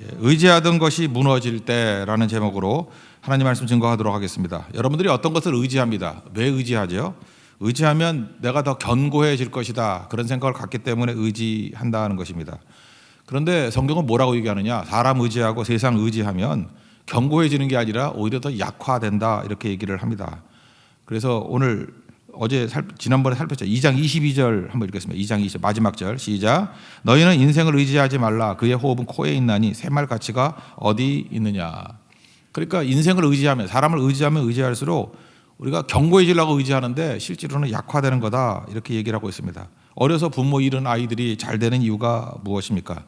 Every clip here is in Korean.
예, 의지하던 것이 무너질 때라는 제목으로 하나님 말씀 증거하도록 하겠습니다. 여러분들이 어떤 것을 의지합니다. 왜 의지하죠? 의지하면 내가 더 견고해질 것이다. 그런 생각을 갖기 때문에 의지한다는 것입니다. 그런데 성경은 뭐라고 얘기하느냐? 사람 의지하고 세상 의지하면 견고해지는 게 아니라 오히려 더 약화된다. 이렇게 얘기를 합니다. 그래서 오늘 어제 살, 지난번에 살폈죠. 2장 22절 한번 읽겠습니다. 2장 20 마지막 절 시작. 너희는 인생을 의지하지 말라. 그의 호흡은 코에 있나니 새말 가치가 어디 있느냐. 그러니까 인생을 의지하면 사람을 의지하면 의지할수록 우리가 견고해지려고 의지하는데 실제로는 약화되는 거다. 이렇게 얘기를 하고 있습니다. 어려서 부모 잃은 아이들이 잘 되는 이유가 무엇입니까?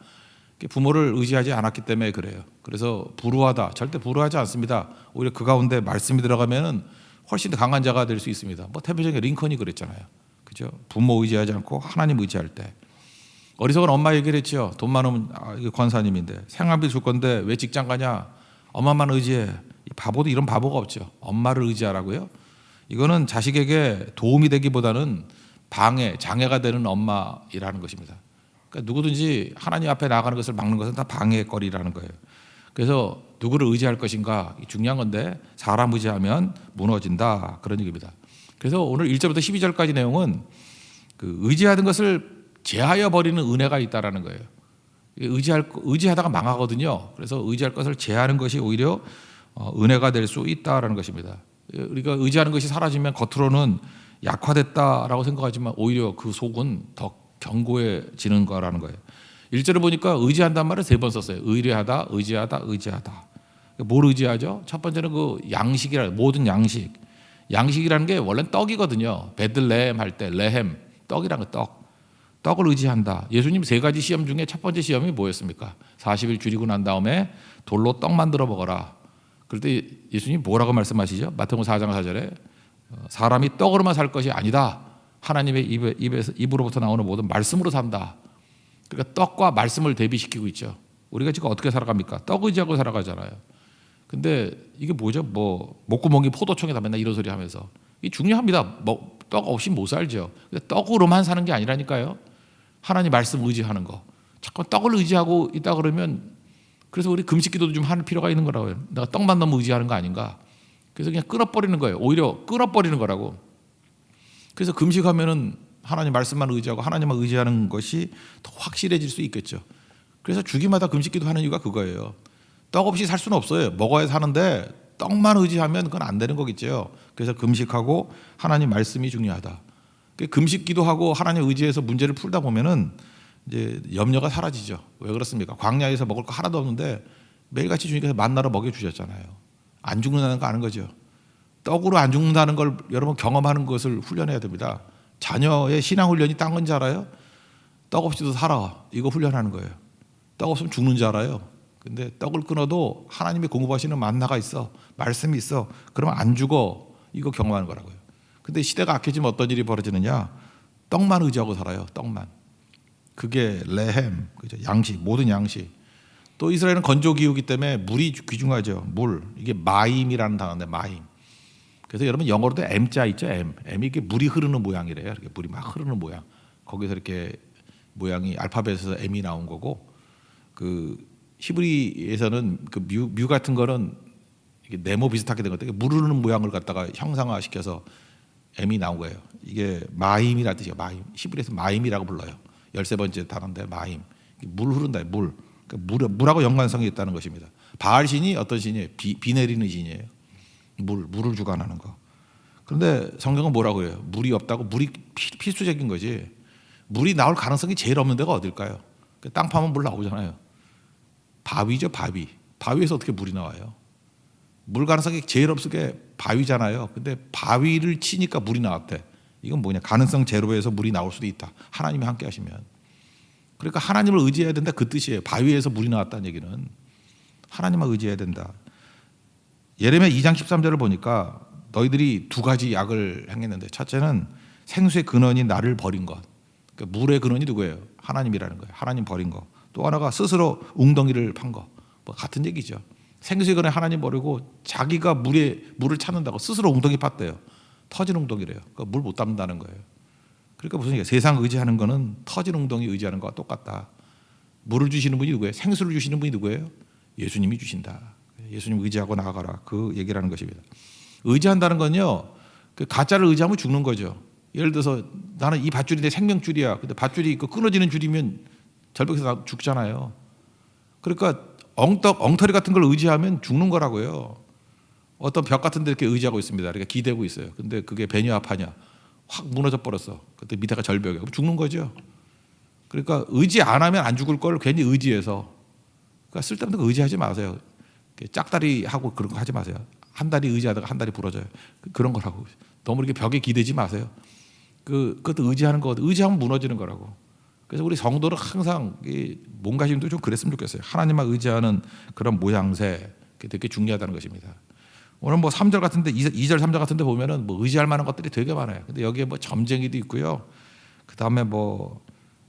부모를 의지하지 않았기 때문에 그래요. 그래서 불우하다. 절대 불우하지 않습니다. 오히려 그 가운데 말씀이 들어가면은 훨씬 더 강한 자가 될 수 있습니다. 뭐 대표적인 링컨이 그랬잖아요. 그죠? 부모 의지하지 않고 하나님 의지할 때. 어리석은 엄마 얘기를 했죠. 돈 많으면 아, 권사님인데 생활비 줄 건데 왜 직장 가냐? 엄마만 의지해. 이 바보도 이런 바보가 없죠. 엄마를 의지하라고요. 이거는 자식에게 도움이 되기보다는 방해, 장애가 되는 엄마이라는 것입니다. 그러니까 누구든지 하나님 앞에 나가는 것을 막는 것은 다 방해거리라는 거예요. 그래서 누구를 의지할 것인가 중요한 건데 사람 의지하면 무너진다 그런 얘기입니다. 그래서 오늘 1절부터 12절까지 내용은 그 의지하던 것을 제하여 버리는 은혜가 있다라는 거예요. 의지할 의지하다가 망하거든요. 그래서 의지할 것을 제하는 것이 오히려 어, 은혜가 될 수 있다라는 것입니다. 우리가 의지하는 것이 사라지면 겉으로는 약화됐다라고 생각하지만 오히려 그 속은 더 견고해지는 거라는 거예요. 일절을 보니까 의지한단 말을 세 번 썼어요. 의뢰하다, 의지하다, 의지하다. 뭘 의지하죠? 첫 번째는 그 양식이라 모든 양식. 양식이라는 게 원래는 떡이거든요. 베들레헴 할 때 레헴 떡이라는 거 떡. 떡을 의지한다. 예수님 세 가지 시험 중에 첫 번째 시험이 뭐였습니까? 40일 줄이고 난 다음에 돌로 떡 만들어 먹어라. 그럴 때 예수님 뭐라고 말씀하시죠? 마태복음 4장 4절에 어, 사람이 떡으로만 살 것이 아니다. 하나님의 입에, 입에서 입으로부터 나오는 모든 말씀으로 산다. 그러니까 떡과 말씀을 대비시키고 있죠. 우리가 지금 어떻게 살아갑니까? 떡 의지하고 살아가잖아요. 근데 이게 뭐죠? 뭐 목구멍이 포도청에다 맨날 이런 소리 하면서 이 중요합니다. 뭐, 떡 없이 못 살죠. 떡으로만 사는 게 아니라니까요. 하나님 말씀 의지하는 거. 자꾸 떡을 의지하고 있다 그러면 그래서 우리 금식 기도도 좀 하는 필요가 있는 거라고요. 내가 떡만 너무 의지하는 거 아닌가. 그래서 그냥 끊어버리는 거예요. 오히려 끊어버리는 거라고. 그래서 금식하면은 하나님 말씀만 의지하고 하나님만 의지하는 것이 더 확실해질 수 있겠죠. 그래서 주기마다 금식기도 하는 이유가 그거예요. 떡 없이 살 수는 없어요. 먹어야 사는데 떡만 의지하면 그건 안 되는 거겠죠. 그래서 금식하고 하나님 말씀이 중요하다. 그 금식 기도 하고 하나님 의지해서 문제를 풀다 보면은 이제 염려가 사라지죠. 왜 그렇습니까? 광야에서 먹을 거 하나도 없는데 매일같이 주님께서 만나러 먹여 주셨잖아요. 안 죽는다는 거 아는 거죠. 떡으로 안 죽는다는 걸 여러분 경험하는 것을 훈련해야 됩니다. 자녀의 신앙 훈련이 딴 건지 알아요? 떡 없이도 살아. 이거 훈련하는 거예요. 떡 없으면 죽는 줄 알아요. 근데 떡을 끊어도 하나님이 공급하시는 만나가 있어. 말씀이 있어. 그러면 안 죽어. 이거 경험하는 거라고요. 근데 시대가 악해지면 어떤 일이 벌어지느냐? 떡만 의지하고 살아요. 떡만. 그게 레헴, 그죠? 양식, 모든 양식. 또 이스라엘은 건조 기후기 때문에 물이 귀중하죠. 물. 이게 마임이라는 단어인데 마임. 그래서 여러분 영어로도 M자 있죠. M. M이 이게 물이 흐르는 모양이래요. 이렇게 물이 막 흐르는 모양. 거기서 이렇게 모양이 알파벳에서 M이 나온 거고 그 히브리에서는 그 뮤 뮤 같은 거는 네모 비슷하게 된 것들, 물 흐르는 모양을 갖다가 형상화 시켜서 M이 나온 거예요. 이게 마임이라 뜻이에요. 마임. 히브리에서 마임이라고 불러요. 열세 번째 단어인데 마임. 물 흐른다. 물. 그러니까 물 물하고 연관성이 있다는 것입니다. 바알 신이 어떤 신이에요? 비, 비 내리는 신이에요. 물, 물을 주관하는 거. 그런데 성경은 뭐라고 해요? 물이 없다고 물이 피, 필수적인 거지. 물이 나올 가능성이 제일 없는 데가 어딜까요? 그땅 파면 물 나오잖아요. 바위죠, 바위. 바위에서 어떻게 물이 나와요? 물 가능성이 제일 없을 게 바위잖아요. 근데 바위를 치니까 물이 나왔대. 이건 뭐냐? 가능성 제로에서 물이 나올 수도 있다. 하나님이 함께 하시면. 그러니까 하나님을 의지해야 된다 그 뜻이에요. 바위에서 물이 나왔다는 얘기는 하나님만 의지해야 된다. 예레미야 2장 13절을 보니까 너희들이 두 가지 약을 행했는데 첫째는 생수의 근원이 나를 버린 것. 그러니까 물의 근원이 누구예요? 하나님이라는 거예요. 하나님 버린 거. 또 하나가 스스로 웅덩이를 판 거. 뭐 같은 얘기죠. 생수의 근원에 하나님 버리고 자기가 물에 물을 찾는다고 스스로 웅덩이 팠대요. 터진 웅덩이래요. 그러니까 물못 담는다는 거예요. 그러니까 무슨 얘기야? 세상 의지하는 거는 터진 웅덩이 의지하는 거와 똑같다. 물을 주시는 분이 누구예요? 생수를 주시는 분이 누구예요? 예수님이 주신다. 예수님 의지하고 나아가라. 그 얘기라는 것입니다. 의지한다는 건요. 그 가짜를 의지하면 죽는 거죠. 예를 들어서 나는 이 밧줄이 내 생명줄이야. 근데 밧줄이 그 끊어지는 줄이면 절벽에서 나 죽잖아요. 그러니까 엉떡 엉터리 같은 걸 의지하면 죽는 거라고요. 어떤 벽 같은 데 이렇게 의지하고 있습니다. 그러니까 기대고 있어요. 근데 그게 배냐 파냐 확 무너져 버렸어. 그때 밑에가 절벽이야. 그럼 죽는 거죠. 그러니까 의지 안 하면 안 죽을 걸 괜히 의지해서 그러니까 쓸데없는 거 의지하지 마세요. 짝다리 하고 그런 거 하지 마세요. 한 다리 의지하다가 한 다리 부러져요. 그- 그런 거라고. 너무 이렇게 벽에 기대지 마세요. 그 그것도 의지하는 거 의지하면 무너지는 거라고. 그래서 우리 성도는 항상 이 몸가짐도 좀 그랬으면 좋겠어요. 하나님만 의지하는 그런 모양새 되게 중요하다는 것입니다. 오늘 뭐 3절 같은데 2절 3절 같은데 보면은 뭐 의지할 만한 것들이 되게 많아요. 근데 여기에 뭐 점쟁이도 있고요. 그다음에 뭐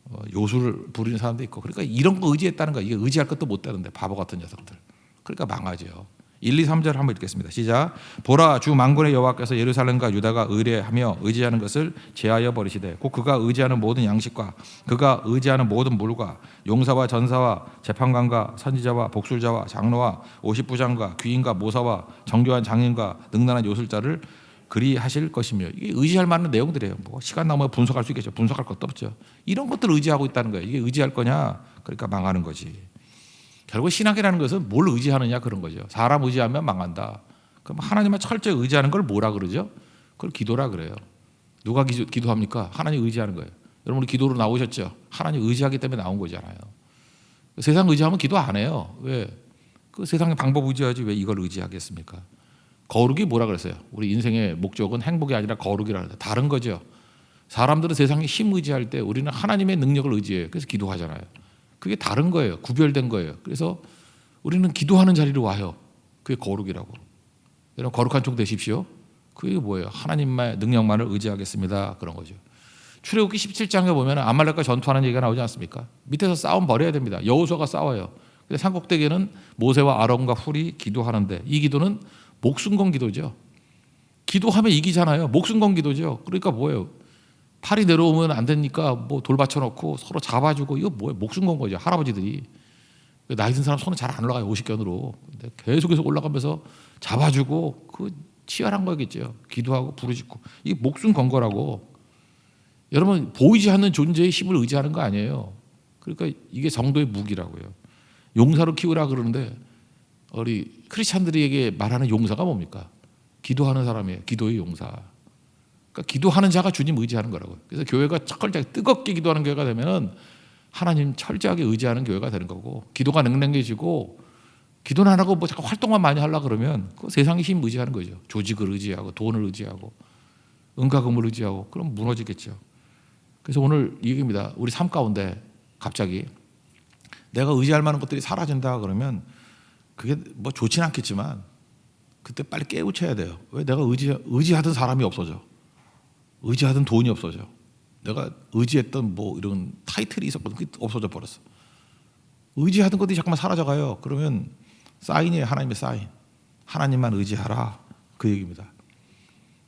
어, 요술을 부리는 사람도 있고 그러니까 이런 거 의지했다는 거야. 이게 의지할 것도 못 되는데 바보 같은 녀석들. 그러니까 망하죠. 1, 2, 3절 한번 읽겠습니다. 시작. 보라 주 만군의 여호와께서 예루살렘과 유다가 의뢰하며 의지하는 것을 제하여 버리시되 곧 그가 의지하는 모든 양식과 그가 의지하는 모든 물과 용사와 전사와 재판관과 선지자와 복술자와 장로와 오십부장과 귀인과 모사와 정교한 장인과 능란한 요술자를 그리 하실 것이며 이게 의지할 만한 내용들이에요. 뭐 시간 나면 분석할 수 있겠죠. 분석할 것도 없죠. 이런 것들을 의지하고 있다는 거예요. 이게 의지할 거냐? 그러니까 망하는 거지. 결국 신학이라는 것은 뭘 의지하느냐 그런 거죠. 사람 의지하면 망한다. 그럼 하나님만 철저히 의지하는 걸 뭐라 그러죠? 그걸 기도라 그래요. 누가 기도, 기도합니까? 하나님 의지하는 거예요. 여러분 기도로 나오셨죠? 하나님 의지하기 때문에 나온 거잖아요. 세상 의지하면 기도 안 해요. 왜? 그 세상의 방법 의지하지 왜 이걸 의지하겠습니까? 거룩이 뭐라 그랬어요? 우리 인생의 목적은 행복이 아니라 거룩이라 그래요. 다른 거죠. 사람들은 세상에 힘 의지할 때 우리는 하나님의 능력을 의지해요. 그래서 기도하잖아요. 그게 다른 거예요. 구별된 거예요. 그래서 우리는 기도하는 자리로 와요. 그게 거룩이라고. 여러분 거룩한 종 되십시오. 그게 뭐예요? 하나님의 능력만을 의지하겠습니다. 그런 거죠. 출애굽기 17장에 보면 아말렉과 전투하는 얘기가 나오지 않습니까? 밑에서 싸움 벌여야 됩니다. 여호수아가 싸워요. 근데 산꼭대기에는 모세와 아론과 훌이 기도하는데 이 기도는 목숨 건 기도죠. 기도하면 이기잖아요. 목숨 건 기도죠. 그러니까 뭐예요? 팔이 내려오면 안 되니까 뭐 돌 받쳐놓고 서로 잡아주고 이거 뭐예요? 목숨 건 거죠. 할아버지들이 나이 든 사람 손은 잘 안 올라가요. 오십견으로. 근데 계속해서 올라가면서 잡아주고 그 치열한 거겠죠. 기도하고 부르짖고 이게 목숨 건 거라고. 여러분 보이지 않는 존재의 힘을 의지하는 거 아니에요. 그러니까 이게 성도의 무기라고요. 용사로 키우라 그러는데 우리 크리스찬들에게 말하는 용사가 뭡니까? 기도하는 사람이에요. 기도의 용사. 그러니까 기도하는 자가 주님 의지하는 거라고요. 그래서 교회가 철저하게 뜨겁게 기도하는 교회가 되면은 하나님 철저하게 의지하는 교회가 되는 거고 기도가 능력해지고 기도는 안 하고 뭐 자꾸 활동만 많이 하려 그러면 그 세상의 힘 의지하는 거죠. 조직을 의지하고 돈을 의지하고 은가금을 의지하고 그럼 무너지겠죠. 그래서 오늘 이 얘기입니다. 우리 삶 가운데 갑자기 내가 의지할 만한 것들이 사라진다 그러면 그게 뭐 좋지는 않겠지만 그때 빨리 깨우쳐야 돼요. 왜 내가 의지 의지하던 사람이 없어져. 의지하던 돈이 없어져. 내가 의지했던 뭐 이런 타이틀이 있었거든. 그게 없어져 버렸어. 의지하던 것들이 잠깐만 사라져가요. 그러면 사인이에요. 하나님의 사인. 하나님만 의지하라. 그 얘기입니다.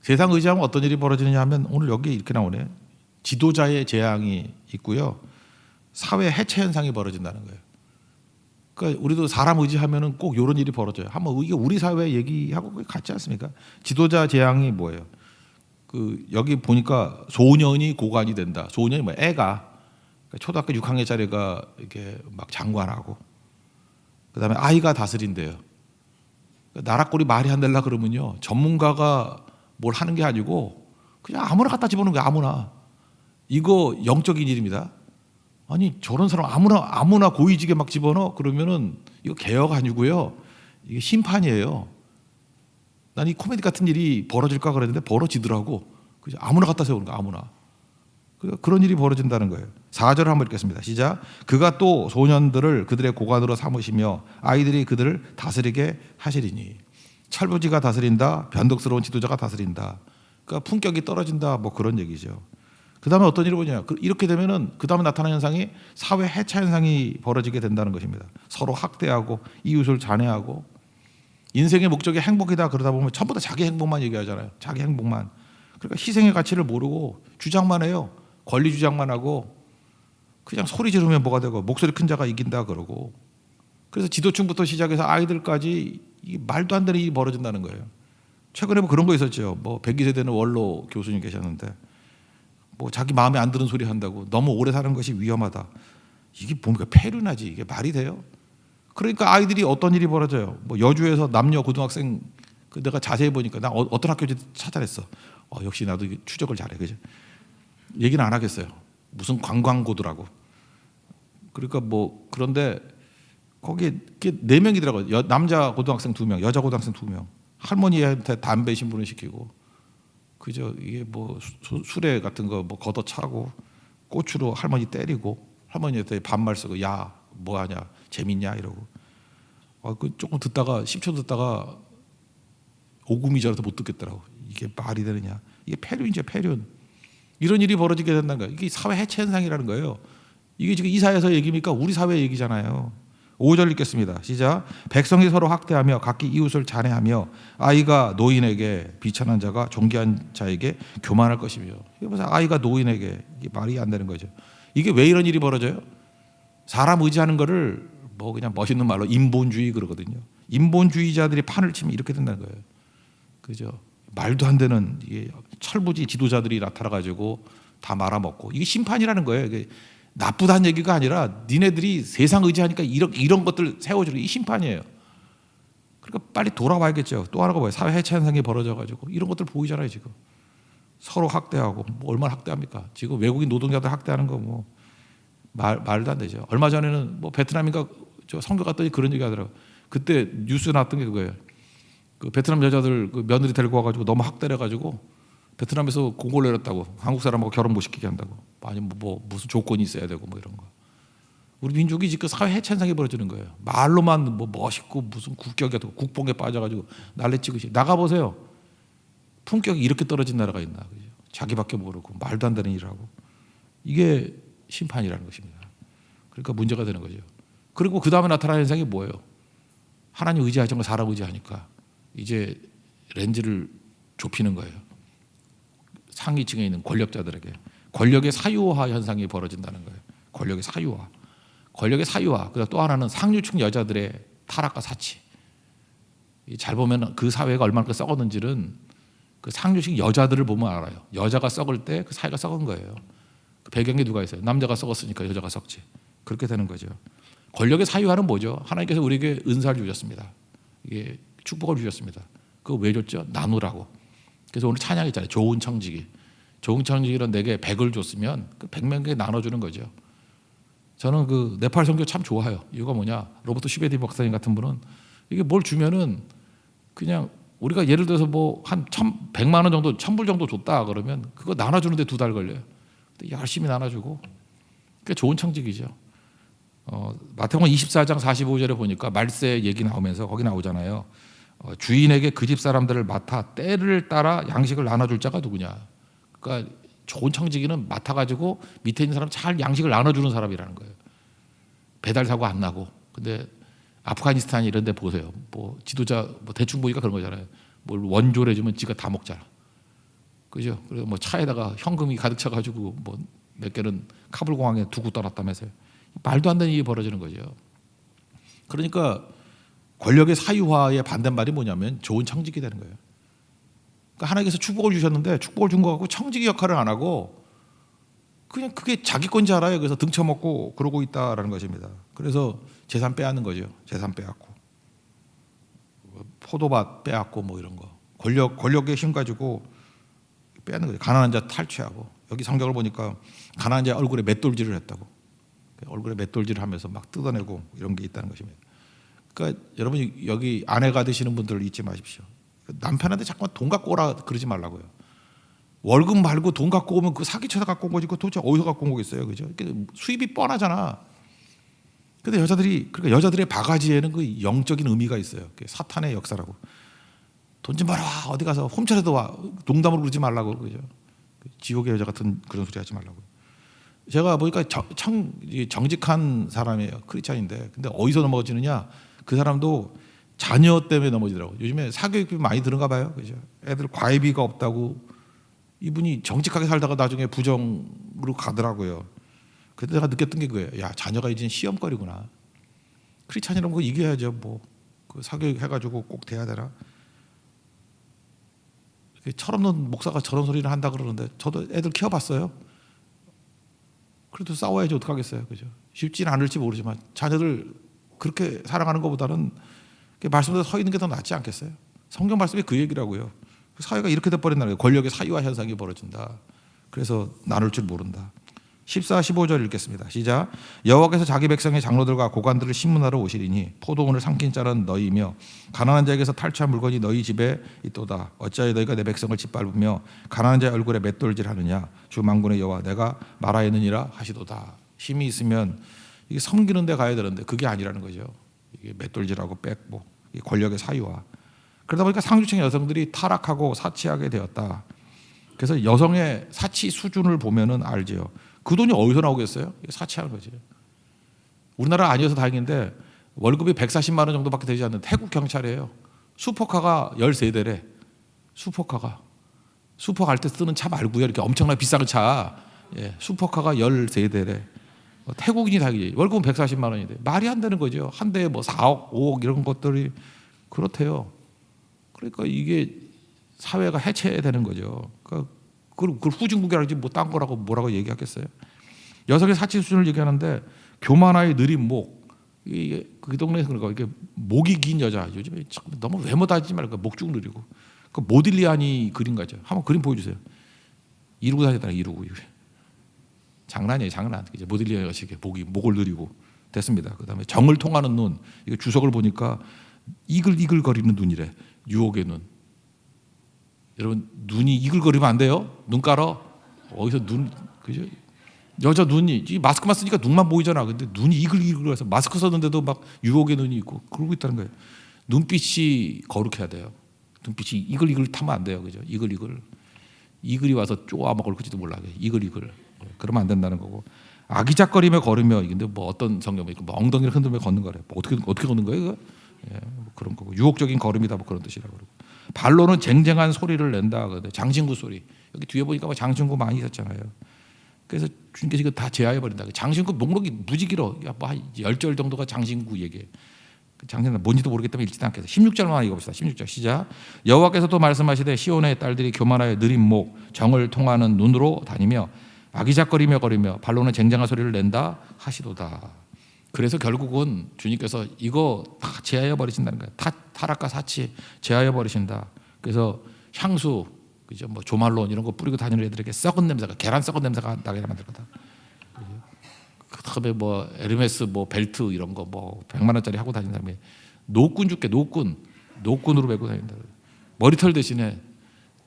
세상 의지하면 어떤 일이 벌어지느냐 하면 오늘 여기 이렇게 나오네. 지도자의 재앙이 있고요. 사회 해체 현상이 벌어진다는 거예요. 그러니까 우리도 사람 의지하면은 꼭 이런 일이 벌어져요. 한번 이게 우리 사회 얘기하고 같지 않습니까? 지도자 재앙이 뭐예요? 그 여기 보니까 소년이 고관이 된다. 소년이 뭐 애가 그러니까 초등학교 6학년짜리가 이렇게 막 장관하고 그다음에 아이가 다스린대요. 그러니까 나라꼴이 말이 안 될라 그러면요 전문가가 뭘 하는 게 아니고 그냥 아무나 갖다 집어넣는 거야 아무나 이거 영적인 일입니다. 아니 저런 사람 아무나 아무나 고위직에 막 집어넣어 그러면은 이거 개혁 아니고요 이게 심판이에요. 난 이 코미디 같은 일이 벌어질까 그랬는데 벌어지더라고. 그죠? 아무나 갖다 세우는 거 아무나. 그- 그런 일이 벌어진다는 거예요. 4절을 한번 읽겠습니다. 시작. 그가 또 소년들을 그들의 고관으로 삼으시며 아이들이 그들을 다스리게 하시리니 철부지가 다스린다. 변덕스러운 지도자가 다스린다. 그러니까 품격이 떨어진다. 뭐 그런 얘기죠. 그 다음에 어떤 일이 보냐. 그- 이렇게 되면은 그 다음에 나타나는 현상이 사회 해체 현상이 벌어지게 된다는 것입니다. 서로 학대하고 이웃을 잔해하고 인생의 목적이 행복이다 그러다 보면 전부 다 자기 행복만 얘기하잖아요. 자기 행복만. 그러니까 희생의 가치를 모르고 주장만 해요. 권리 주장만 하고 그냥 소리 지르면 뭐가 되고 목소리 큰 자가 이긴다 그러고 그래서 지도층부터 시작해서 아이들까지 이 말도 안 되는 일이 벌어진다는 거예요. 최근에 뭐 그런 거 있었죠. 뭐 백기 세대는 원로 교수님 계셨는데 뭐 자기 마음에 안 드는 소리 한다고 너무 오래 사는 것이 위험하다. 이게 뭡니까 폐륜하지 이게 말이 돼요? 그러니까 아이들이 어떤 일이 벌어져요. 뭐 여주에서 남녀 고등학생 그 내가 자세히 보니까 나 어, 떤 학교인지 찾아냈어. 어, 역시 나도 추적을 잘해 그죠? 얘기는 안 하겠어요. 무슨 관광고더라고. 그러니까 뭐 그런데 거기에 네 명이더라고요. 여- 남자 고등학생 두 명, 여자 고등학생 두 명. 할머니한테 담배 신분을 시키고 그죠 이게 뭐 수- 수레 같은 거 뭐 걷어 차고 꼬추로 할머니 때리고 할머니한테 반말 쓰고 야 뭐하냐 재밌냐 이러고. 아, 그 조금 듣다가 10초 듣다가 오금이 저라도 못 듣겠더라고. 이게 말이 되느냐. 이게 폐륜이죠 폐륜. 이런 일이 벌어지게 된다는 거예요. 이게 사회 해체 현상이라는 거예요. 이게 지금 이사에서 얘기입니까? 우리 사회 얘기잖아요. 5절 읽겠습니다. 시작. 백성이 서로 학대하며 각기 이웃을 잔해하며 아이가 노인에게 비천한 자가 존귀한 자에게 교만할 것이며. 이게 무슨 아이가 노인에게 이게 말이 안 되는 거죠. 이게 왜 이런 일이 벌어져요? 사람 의지하는 거를 뭐 그냥 멋있는 말로 인본주의 그러거든요. 인본주의자들이 판을 치면 이렇게 된다는 거예요. 그죠? 말도 안 되는 이게 철부지 지도자들이 나타나 가지고 다 말아먹고 이게 심판이라는 거예요. 이게 나쁘다는 얘기가 아니라 니네들이 세상 의지하니까 이런 이런 것들 세워주는 이 심판이에요. 그러니까 빨리 돌아와야겠죠. 또 하나가 뭐예요? 사회 해체 현상이 벌어져 가지고 이런 것들 보이잖아요, 지금. 서로 학대하고 뭐 얼마나 학대합니까? 지금 외국인 노동자들 학대하는 거 뭐 말, 말도 안 되죠. 얼마 전에는 뭐 베트남인가 저 선교 갔더니 그런 얘기 하더라고. 그때 뉴스에 나왔던 게 그거예요. 그 베트남 여자들 그 며느리 데리고 와가지고 너무 학대해가지고 베트남에서 공고를 내렸다고 한국 사람하고 결혼 못 시키게 한다고. 아니 뭐, 뭐 무슨 조건이 있어야 되고 뭐 이런 거. 우리 민족이 지금 사회 해체 현상이 벌어지는 거예요. 말로만 뭐 멋있고 무슨 국격이 고 국뽕에 빠져가지고 찍으시. 나가 보세요. 품격이 이렇게 떨어진 나라가 있나 그죠? 자기밖에 모르고 말도 안 되는 일을 하고 이게 심판이라는 것입니다. 그러니까 문제가 되는 거죠. 그리고 그 다음에 나타나는 현상이 뭐예요? 하나님 의지하지 않고 사람 의지하니까 이제 렌즈를 좁히는 거예요. 상위층에 있는 권력자들에게 권력의 사유화 현상이 벌어진다는 거예요. 권력의 사유화, 권력의 사유화. 그다음 또 하나는 상류층 여자들의 타락과 사치. 이잘 보면 그 사회가 얼마나 썩었는지는 그 상류층 여자들을 보면 알아요. 여자가 썩을 때 그 사회가 썩은 거예요. 그 배경에 누가 있어요? 남자가 썩었으니까 여자가 썩지. 그렇게 되는 거죠. 권력의 사유화는 뭐죠? 하나님께서 우리에게 은사를 주셨습니다. 이게 축복을 주셨습니다. 그거 왜 줬죠? 나누라고. 그래서 오늘 찬양 있잖아요. 좋은 청지기. 좋은 청지기로 내게 100을 줬으면 그 100명에게 나눠주는 거죠. 저는 그 네팔 선교 참 좋아요. 이유가 뭐냐? 로버트 시베디 박사님 같은 분은 이게 뭘 주면은 그냥 우리가 예를 들어서 뭐 한 천, 백만 원 정도, 천불 정도 줬다 그러면 그거 나눠주는데 두 달 걸려요. 열심히 나눠주고 그게 좋은 청직이죠. 어, 마태복음 24장 45절에 보니까 말세 얘기 나오면서 거기 나오잖아요. 어, 주인에게 그 집 사람들을 맡아 때를 따라 양식을 나눠줄 자가 누구냐? 그러니까 좋은 청지기는 맡아가지고 밑에 있는 사람 잘 양식을 나눠주는 사람이라는 거예요. 배달 사고 안 나고. 근데 아프가니스탄 이런 데 보세요. 뭐 지도자 뭐 대충 보니까 그런 거잖아요. 뭘 원조를 해주면 지가 다 먹잖아. 그죠? 그래서 뭐 차에다가 현금이 가득 차가지고 뭐 몇 개는 카불 공항에 두고 떠났다면서요. 말도 안 되는 일이 벌어지는 거죠. 그러니까 권력의 사유화의 반대말이 뭐냐면 좋은 청직이 되는 거예요. 그러니까 하나님께서 축복을 주셨는데 축복을 준 거 갖고 청직이 역할을 안 하고 그냥 그게 자기 건지 알아요. 그래서 등쳐먹고 그러고 있다라는 것입니다. 그래서 재산 빼앗는 거죠. 재산 빼앗고 포도밭 빼앗고 뭐 이런 거 권력 권력의 힘 가지고 빼앗는 거죠. 가난한 자 탈취하고 여기 성경을 보니까 가난한 자 얼굴에 맷돌질을 했다고 얼굴에 맷돌질을 하면서 막 뜯어내고 이런 게 있다는 것입니다. 그러니까 여러분 여기 아내가 되시는 분들 잊지 마십시오. 남편한테 자꾸만 돈 갖고 오라 그러지 말라고요. 월급 말고 돈 갖고 오면 그 사기쳐서 갖고 온 거지 그 도대체 어디서 갖고 온 거겠어요, 그죠? 수입이 뻔하잖아. 근데 여자들이 그러니까 여자들의 바가지에는 그 영적인 의미가 있어요. 사탄의 역사라고. 돈 좀 벌어 어디 가서 훔쳐라도 와 농담으로 그러지 말라고 그죠? 지옥의 여자 같은 그런 소리 하지 말라고. 제가 보니까 정, 청, 이 정직한 사람이에요. 크리스찬인데 근데 어디서 넘어지느냐? 그 사람도 자녀 때문에 넘어지더라고. 요즘에 사교육비 많이 드는가 봐요, 그죠? 애들 과외비가 없다고 이분이 정직하게 살다가 나중에 부정으로 가더라고요. 그때 내가 느꼈던 게 그거예요. 야 자녀가 이제 시험거리구나. 크리스찬이라면 그거 이겨야죠. 뭐 그 사교육 해가지고 꼭 돼야 되나? 철없는 목사가 저런 소리를 한다 그러는데 저도 애들 키워봤어요. 그래도 싸워야지 어떡하겠어요, 그죠? 쉽지는 않을지 모르지만 자녀들 그렇게 사랑하는 것보다는 그 말씀대로 서 있는 게 더 낫지 않겠어요? 성경 말씀이 그 얘기라고요. 사회가 이렇게 돼버린다는 거예요. 권력의 사유화 현상이 벌어진다. 그래서 나눌 줄 모른다. 14, 15절 읽겠습니다. 시작. 여호와께서 자기 백성의 장로들과 고관들을 신문하러 오시리니 포도원을 삼킨 자는 너희며 가난한 자에게서 탈취한 물건이 너희 집에 있도다. 어찌하여 너희가 내 백성을 짓밟으며 가난한 자의 얼굴에 맷돌질하느냐? 주 만군의 여호와 내가 말하였느니라 하시도다. 힘이 있으면 이게 섬기는 데 가야 되는데 그게 아니라는 거죠. 이게 맷돌질하고 빽고 권력의 사유화. 그러다 보니까 상류층 여성들이 타락하고 사치하게 되었다. 그래서 여성의 사치 수준을 보면은 알지요. 그 돈이 어디서 나오겠어요? 사치하는 거지. 우리나라 아니어서 다행인데 월급이 140만 원 정도밖에 되지 않는 태국 경찰이에요. 슈퍼카가 13대래. 슈퍼카가. 슈퍼 갈때 쓰는 차 말고요. 이렇게 엄청나게 비싼 차. 예, 슈퍼카가 13대래. 뭐 태국인이 다행이지. 월급은 140만 원인데 말이 안 되는 거죠. 한 대에 뭐 4억, 5억 이런 것들이 그렇대요. 그러니까 이게 사회가 해체되는 거죠. 그러니까 그걸, 그걸 후진국이라든지 뭐딴 거라고 뭐라고 얘기하겠어요? 여성의 사치 수준을 얘기하는데 교만하의 느린 목 이게 그 동네에서 그러니까 이게 목이 긴 여자 요즘에 참 너무 외모 따지지 말고 목쭉 느리고 그 모딜리아니 그림 가죠. 한번 그림 보여주세요. 이루고 다녔다는 이루고 장난이에요 장난. 이제 모딜리아니 같이 이렇게 목이 목을 느리고 됐습니다. 그다음에 정을 통하는 눈 이거 주석을 보니까 이글이글거리는 눈이래 유혹의 눈. 여러분 눈이 이글거리면 안 돼요. 눈 깔아. 어디서 눈 그죠? 여자 눈이 이 마스크만 쓰니까 눈만 보이잖아. 근데 눈이 이글이글해서 마스크 썼는데도 막 유혹의 눈이 있고 그러고 있다는 거예요. 눈빛이 거룩해야 돼요. 눈빛이 이글이글 타면 안 돼요. 그죠? 이글이글. 이글이 와서 쪼아 먹을 지도 몰라. 이글이글. 그러면 안 된다는 거고. 아기작거리며 걸으며 근데 뭐 어떤 있고 뭐 엉덩이를 흔들며 걷는 거래. 뭐 어떻게 어떻게 걷는 거예요? 예, 뭐 그런 거고 유혹적인 걸음이다 뭐 그런 뜻이라고 그러고. 발로는 쟁쟁한 소리를 낸다. 그래. 장신구 소리. 여기 뒤에 보니까 뭐 장신구 많이 있었잖아요. 그래서 주님께서 이거 다 제하해 버린다. 장신구 목록이 무지 길어. 야, 뭐열절 정도가 장신구 얘기해. 장신구 뭔지도 모르겠다면 읽지도 않겠어. 16절만 읽어봅시다. 16절 시작. 여호와께서 또 말씀하시되 시온의 딸들이 교만하여 느린 목, 정을 통하는 눈으로 다니며 아기작거리며 거리며 발로는 쟁쟁한 소리를 낸다 하시도다. 그래서 결국은 주님께서 이거 다 제하여 버리신다는 거예요. 타, 타락과 사치 제하여 버리신다. 그래서 향수 그죠 뭐 조말론 이런 거 뿌리고 다니는 애들에게 썩은 냄새가 계란 썩은 냄새가 나게 만들 거다. 그다음에 뭐 에르메스 뭐 벨트 이런 거뭐 100만 원짜리 하고 다닌 다음에 노꾼 줄게 노꾼 노꾼으로 메고 다닌다. 머리털 대신에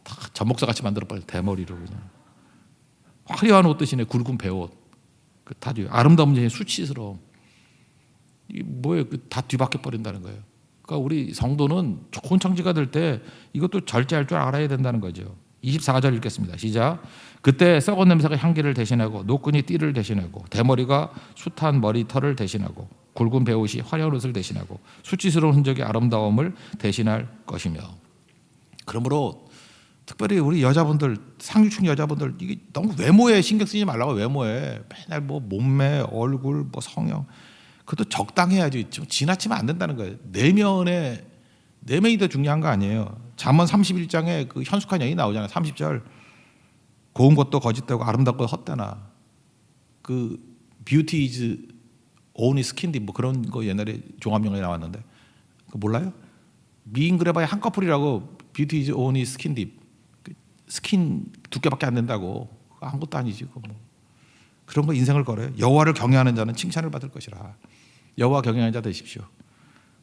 다 전목사 같이 만들어 버려 대머리로 그냥 화려한 옷 대신에 굵은 배옷 그다 아름다운 게 수치스러움 이 뭐예요? 그다 뒤바뀌어 버린다는 거예요. 그러니까 우리 성도는 좋은 청지가 될 때 이것도 절제할 줄 알아야 된다는 거죠. 24절 읽겠습니다. 시작. 그때 썩은 냄새가 향기를 대신하고 노끈이 띠를 대신하고 대머리가 숱한 머리털을 대신하고 굵은 배옷이 화려한 옷을 대신하고 수치스러운 흔적의 아름다움을 대신할 것이며 그러므로 특별히 우리 여자분들 상류층 여자분들 이게 너무 외모에 신경 쓰지 말라고 외모에 맨날 뭐 몸매 얼굴 뭐 성형 그것도 적당해야지 좀 지나치면 안 된다는 거예요. 내면에 내면이 더 중요한 거 아니에요. 잠언 31장에 그 현숙한 여인이 나오잖아요. 30절. 고운 것도 거짓되고 아름답고 헛되나. 그 뷰티 이즈 skin deep 뭐 그런 거 옛날에 종합영화에 나왔는데 그 몰라요? 미인 그래봐야 한 커플이라고 뷰티 이즈 deep. 그 스킨 두께밖에 안 된다고 아무것도 아니지 그 뭐. 그런 거 인생을 걸어요. 여호와를 경외하는 자는 칭찬을 받을 것이라. 여호와 경외하는 자 되십시오.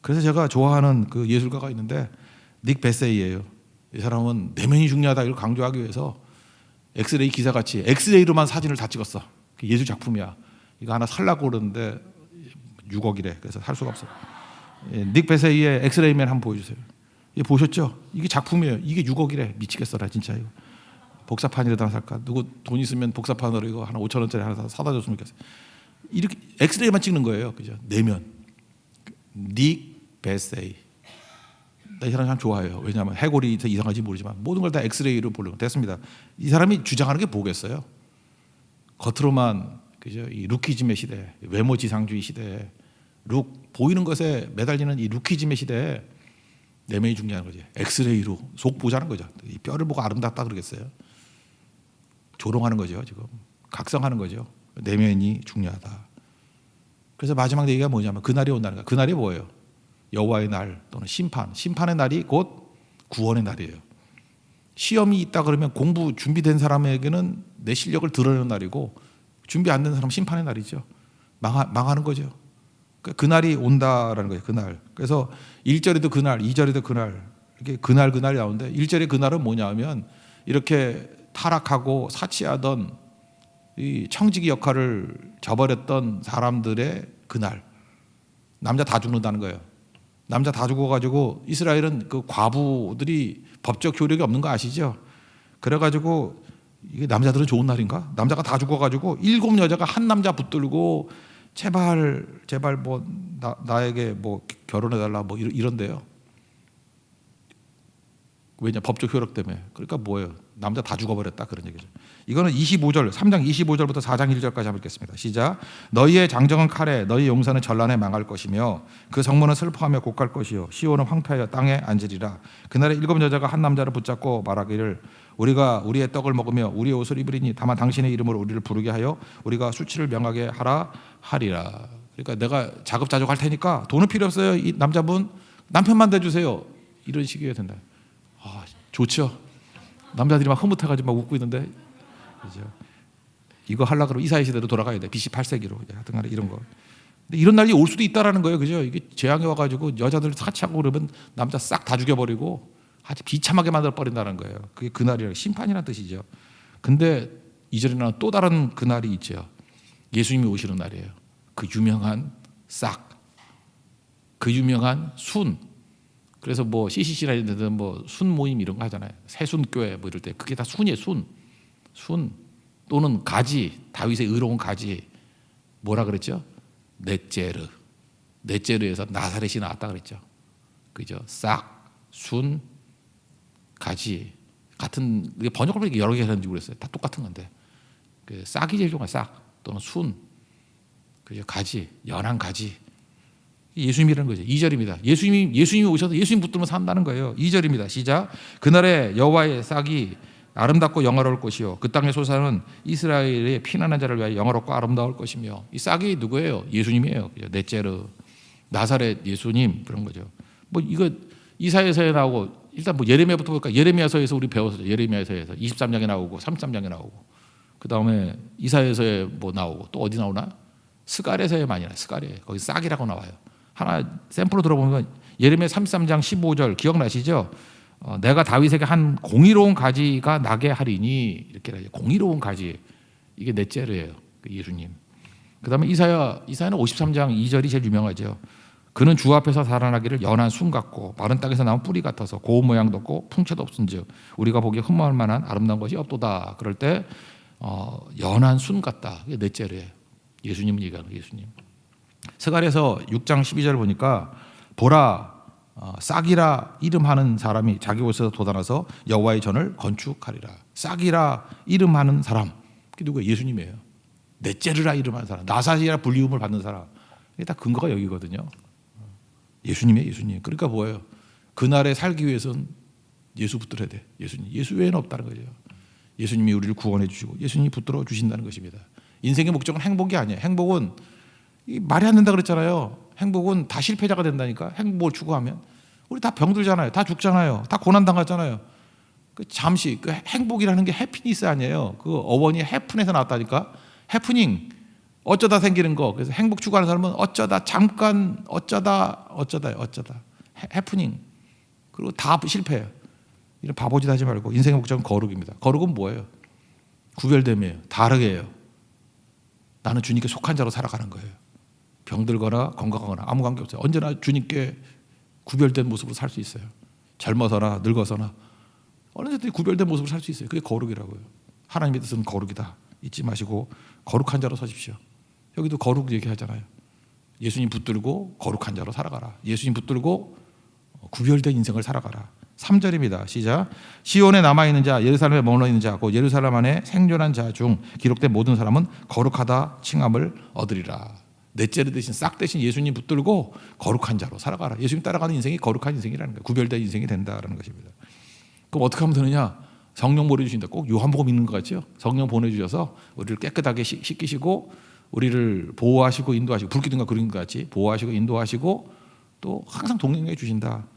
그래서 제가 좋아하는 그 예술가가 있는데 닉 베세이예요. 이 사람은 내면이 중요하다 이걸 강조하기 위해서 엑스레이 기사 같이 엑스레이로만 사진을 다 찍었어. 예술 작품이야. 이거 하나 살라고 그러는데 6억이래. 그래서 살 수가 없어. 예, 닉 베세이의 엑스레이맨 한번 보여주세요. 이게 보셨죠? 이게 작품이에요. 이게 6억이래. 미치겠어라 진짜 이거. 복사판이라도 하나 살까? 누구 돈 있으면 복사판으로 이거 하나 5천 원짜리 하나 사다 줬으면 좋겠어. 이렇게 엑스레이만 찍는 거예요. 그죠? 내면. 닉 베세이. 나이 사람 참 좋아해요. 왜냐하면 해골이 이상한지 모르지만 모든 걸 다 엑스레이로 보려고 됐습니다. 이 사람이 주장하는 게 뭐겠어요? 겉으로만 그죠? 이 루키즘의 시대, 외모 지상주의 시대, 룩 보이는 것에 매달리는 이 루키즘의 시대에 내면이 중요한 거지. 엑스레이로 속 보자는 거죠. 이 뼈를 보고 아름답다 그러겠어요. 조롱하는 거죠, 지금. 각성하는 거죠. 내면이 중요하다. 그래서 마지막 얘기가 뭐냐면 그날이 온다는 거야. 그날이 뭐예요? 여호와의 날 또는 심판. 심판의 날이 곧 구원의 날이에요. 시험이 있다 그러면 공부 준비된 사람에게는 내 실력을 드러내는 날이고 준비 안 된 사람 은 심판의 날이죠. 망하, 망하는 거죠. 그- 그날이 온다라는 거예요. 그날. 그래서 1절에도 그날, 2절에도 그날. 이렇게 그날 그날이 나오는데 1절의 그날은 뭐냐면 이렇게 타락하고 사치하던 이 청지기 역할을 저버렸던 사람들의 그날. 남자 다 죽는다는 거예요. 남자 다 죽어가지고 이스라엘은 그 과부들이 법적 효력이 없는 거 아시죠? 그래가지고 이게 남자들은 좋은 날인가? 남자가 다 죽어가지고 일곱 여자가 한 남자 붙들고 제발 제발 뭐 나, 나에게 뭐 결혼해 달라 뭐 이런, 이런데요. 왜냐 법적 효력 때문에 그러니까 뭐예요 남자 다 죽어버렸다 그런 얘기죠. 이거는 25절 3장 25절부터 4장 1절까지 한번 읽겠습니다. 시작. 너희의 장정은 칼에 너희 용사는 전란에 망할 것이며 그 성문은 슬퍼하며 곡할 것이요. 시온은 황폐하여 땅에 앉으리라. 그날에 일곱 여자가 한 남자를 붙잡고 말하기를 우리가 우리의 떡을 먹으며 우리의 옷을 입으리니 다만 당신의 이름으로 우리를 부르게 하여 우리가 수치를 명하게 하라 하리라. 그러니까 내가 자급자족 할 테니까 돈은 필요 없어요 이 남자분. 남편만 대주세요. 이런 식이어야 된다. 아, 좋죠. 남자들이 막 흐뭇해가지고 막 웃고 있는데, 그죠? 이거 하려 그러면 이사의 시대로 돌아가야 돼. BC 8세기로 하여튼간에 이런 거. 근데 이런 날이 올 수도 있다라는 거예요, 그죠? 이게 재앙이 와가지고 여자들 사치하고 그러면 남자 싹 다 죽여버리고 아주 비참하게 만들어 버린다는 거예요. 그게 그날이라 심판이라는 뜻이죠. 근데 이전에는 또 다른 그날이 있죠. 예수님이 오시는 날이에요. 그 유명한 싹, 그 유명한 순. 그래서 뭐 CCC나 이런 데는 뭐 순 모임 이런 거 하잖아요. 새순교회 뭐 이럴 때 그게 다 순이에요. 순. 순 또는 가지 다윗의 의로운 가지 뭐라 그랬죠? 넷제르. 넷제르에서 나사렛이 나왔다 그랬죠. 그죠? 싹, 순, 가지 같은 번역을 왜 이렇게 여러 개 하는지 모르겠어요. 다 똑같은 건데 그 싹이 제일 좋아 싹 또는 순, 그죠? 가지 연한 가지 예수님이라는 거죠. 2절입니다. 예수님이 예수님이 오셔서 예수님 붙들면 산다는 거예요. 2절입니다. 시작. 그날에 여호와의 싹이 아름답고 영화로울 것이요 그 땅의 소사는 이스라엘의 피난한 자를 위하여 영화롭고 아름다울 것이며 이 싹이 누구예요? 예수님이에요. 넷째로 나사렛 예수님 그런 거죠. 뭐 이거 이사야서에 나오고 일단 뭐 예레미야부터 볼까? 예레미야서에서 우리 배웠어요. 예레미야서에서 23장에 나오고 33장에 나오고 그 다음에 이사야서에 뭐 나오고 또 어디 나오나? 스가랴서에 많이 나요. 스가랴 거기 싹이라고 나와요. 하나 샘플로 들어보면 예레미야 33장 15절 기억나시죠? 어, 내가 다윗에게 한 공의로운 가지가 나게 하리니 이렇게. 공의로운 가지 이게 넷째예요. 그 예수님. 그다음에 이사야 이사야는 53장 2절이 제일 유명하죠. 그는 주 앞에서 살아나기를 연한 순 같고 마른 땅에서 나온 뿌리 같아서 고운 모양도 없고 풍채도 없은즉 우리가 보기에 흠모할 만한 아름다운 것이 없도다. 그럴 때 어, 연한 순 같다. 이게 넷째래요. 예수님은 얘기하는 예수님. 스가랴서 6장 12절 보니까 보라 어, 싹이라 이름하는 사람이 자기 곳에서 돋아나서 여호와의 전을 건축하리라. 싹이라 이름하는 사람 그게 누구예요? 예수님이에요. 넷째르라 이름하는 사람, 나사시라 불리움을 받는 사람. 이게 다 근거가 여기거든요. 예수님이에요, 예수님. 그러니까 뭐예요? 그날에 살기 위해서는 예수 붙들어야 돼. 예수님. 예수 외에는 없다는 거죠. 예수님이 우리를 구원해 주시고 예수님이 붙들어 주신다는 것입니다. 인생의 목적은 행복이 아니에요. 행복은 이 말이 안 된다 그랬잖아요. 행복은 다 실패자가 된다니까. 행복을 추구하면 우리 다 병들잖아요. 다 죽잖아요. 다 고난 당하잖아요. 그 잠시 그 행복이라는 게 해피니스 아니에요. 그 어원이 해픈에서 나왔다니까. 해프닝 어쩌다 생기는 거. 그래서 행복 추구하는 사람은 어쩌다 잠깐 어쩌다 어쩌다 어쩌다 해- 해프닝 그리고 다 실패해요. 이런 바보짓 하지 말고 인생의 목적은 거룩입니다. 거룩은 뭐예요? 구별됨이에요. 다르게 해요. 나는 주님께 속한 자로 살아가는 거예요. 병들거나 건강하거나 아무 관계 없어요. 언제나 주님께 구별된 모습으로 살 수 있어요. 젊어서나 늙어서나 언제든지 구별된 모습으로 살 수 있어요. 그게 거룩이라고요. 하나님의 뜻은 거룩이다. 잊지 마시고 거룩한 자로 서십시오. 여기도 거룩 얘기하잖아요. 예수님 붙들고 거룩한 자로 살아가라. 예수님 붙들고 구별된 인생을 살아가라. 3절입니다. 시작. 시온에 남아 있는 자, 예루살렘에 머물러 있는 자, 곧 예루살렘 안에 생존한 자 중 기록된 모든 사람은 거룩하다 칭함을 얻으리라. 넷째를 대신 싹 대신 예수님 붙들고 거룩한 자로 살아가라. 예수님 따라가는 인생이 거룩한 인생이라는 거예요. 구별된 인생이 된다라는 것입니다. 그럼 어떻게 하면 되느냐? 성령 보내주신다. 꼭 요한복음 있는 것 같죠? 성령 보내주셔서 우리를 깨끗하게 씻- 씻기시고 우리를 보호하시고 인도하시고 불기둥과 그림 같이 보호하시고 인도하시고 또 항상 동행해 주신다.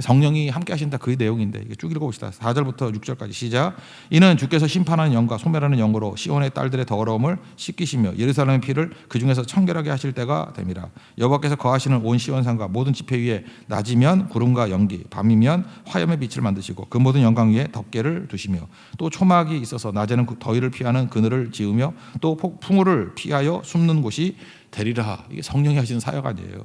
성령이 함께 하신다 그의 내용인데 쭉 읽어봅시다. 4절부터 6절까지 시작. 이는 주께서 심판하는 영과 소멸하는 영으로 시온의 딸들의 더러움을 씻기시며 예루살렘의 피를 그 중에서 청결하게 하실 때가 됨이라. 여호와께서 거하시는 온 시온산과 모든 지폐 위에 낮이면 구름과 연기, 밤이면 화염의 빛을 만드시고 그 모든 영광 위에 덮개를 두시며 또 초막이 있어서 낮에는 그 더위를 피하는 그늘을 지으며 또 폭풍우를 피하여 숨는 곳이 되리라. 이게 성령이 하시는 사역 아니에요.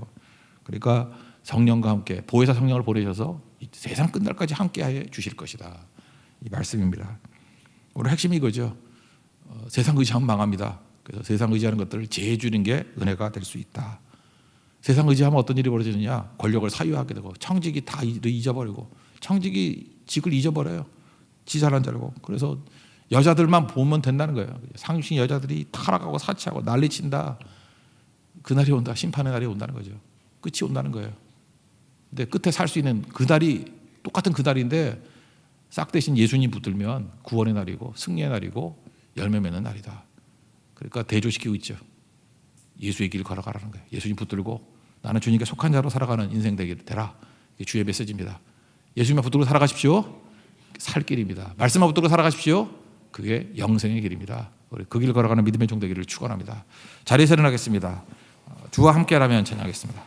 그러니까 성령과 함께 보혜사 성령을 보내셔서 이 세상 끝날까지 함께 해 주실 것이다. 이 말씀입니다. 오늘 핵심이 이거죠. 어, 세상 의지하면 망합니다. 그래서 세상 의지하는 것들을 제해 주는 게 은혜가 될 수 있다. 세상 의지하면 어떤 일이 벌어지느냐? 권력을 사유하게 되고 청직이 다 이- 잊어버리고 청직이 직을 잊어버려요. 지 잘한 줄 알고. 그래서 여자들만 보면 된다는 거예요. 상식 여자들이 타락하고 사치하고 난리친다. 그날이 온다. 심판의 날이 온다는 거죠. 끝이 온다는 거예요. 근데 끝에 살 수 있는 그 날이 똑같은 그 날인데 싹 대신 예수님 붙들면 구원의 날이고 승리의 날이고 열매 맺는 날이다. 그러니까 대조시키고 있죠. 예수의 길 걸어가라는 거예요. 예수님 붙들고 나는 주님께 속한 자로 살아가는 인생 되게 되라. 이게 주의 메시지입니다. 예수님만 붙들고 살아가십시오. 살 길입니다. 말씀만 붙들고 살아가십시오. 그게 영생의 길입니다. 그 길 걸어가는 믿음의 종 되기를 축원합니다. 자리에서 일어나겠습니다. 주와 함께라면 찬양하겠습니다.